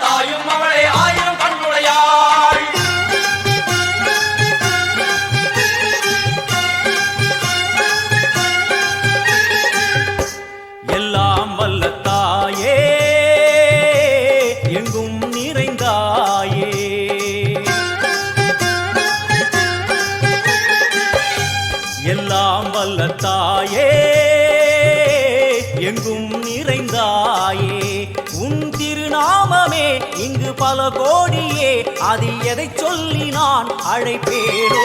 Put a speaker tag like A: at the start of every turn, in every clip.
A: தாயும் அவளை ஆயிரம் கண்ணுடையாள்.
B: எல்லாம் வல்ல தாயே எங்கும் நிறைந்தாயே. எல்லாம் வல்ல தாயே எங்கும் நிறைந்தாயே. உன் திருநாம இங்கு பல கோடியே அது எதை சொல்லி நான் அழைப்பேனோ?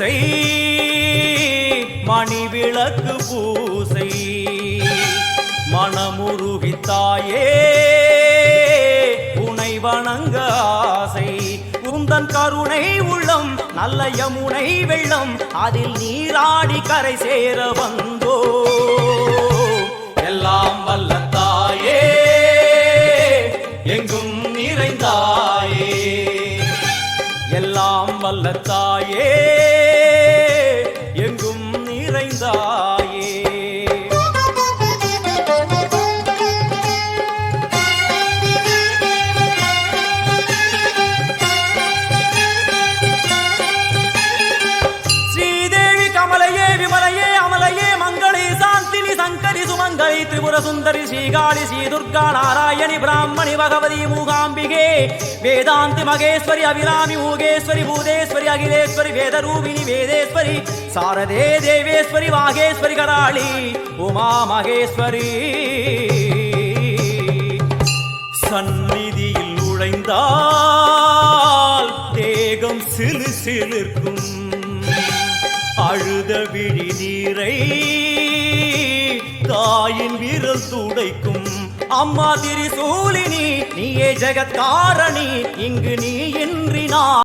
B: பூசை மணிவிளக்கு பூசை. மனமுருகி தாயே உனை வணங்க ஆசை. உந்தன் கருணை உள்ளம் நல்ல யமுனை வெள்ளம் அதில் நீராடி கரை சேர வந்தோ. எல்லாம் வல்ல தாயே எங்கும் நிறைந்தாயே. எல்லாம் வல்ல தாயே நிறைந்தாயே சுந்தரி திரிபுர சுந்தரி ஸ்ரீகாளி ஸ்ரீ துர்கா நாராயணி பிராமணி பகவதி மூகாம்பிகே வேதாந்தி மகேஸ்வரி அபிராமி மூகேஸ்வரி பூதேஸ்வரி அகிலேஸ்வரி வேதரூபிணி வேதேஸ்வரி சாரதே தேவேஸ்வரி வாகேஸ்வரி கராளி உமா மகேஸ்வரி சந்நிதியில் நுழைந்தால் தேகம் சிறு சிலிர்க்கும் அழுத விழி நீரை தாயின் வீரல் துடைக்கும். அம்மா திரிசூலினி நீயே ஜெகத்காரணி இங்கு நீ இன்றி நான்.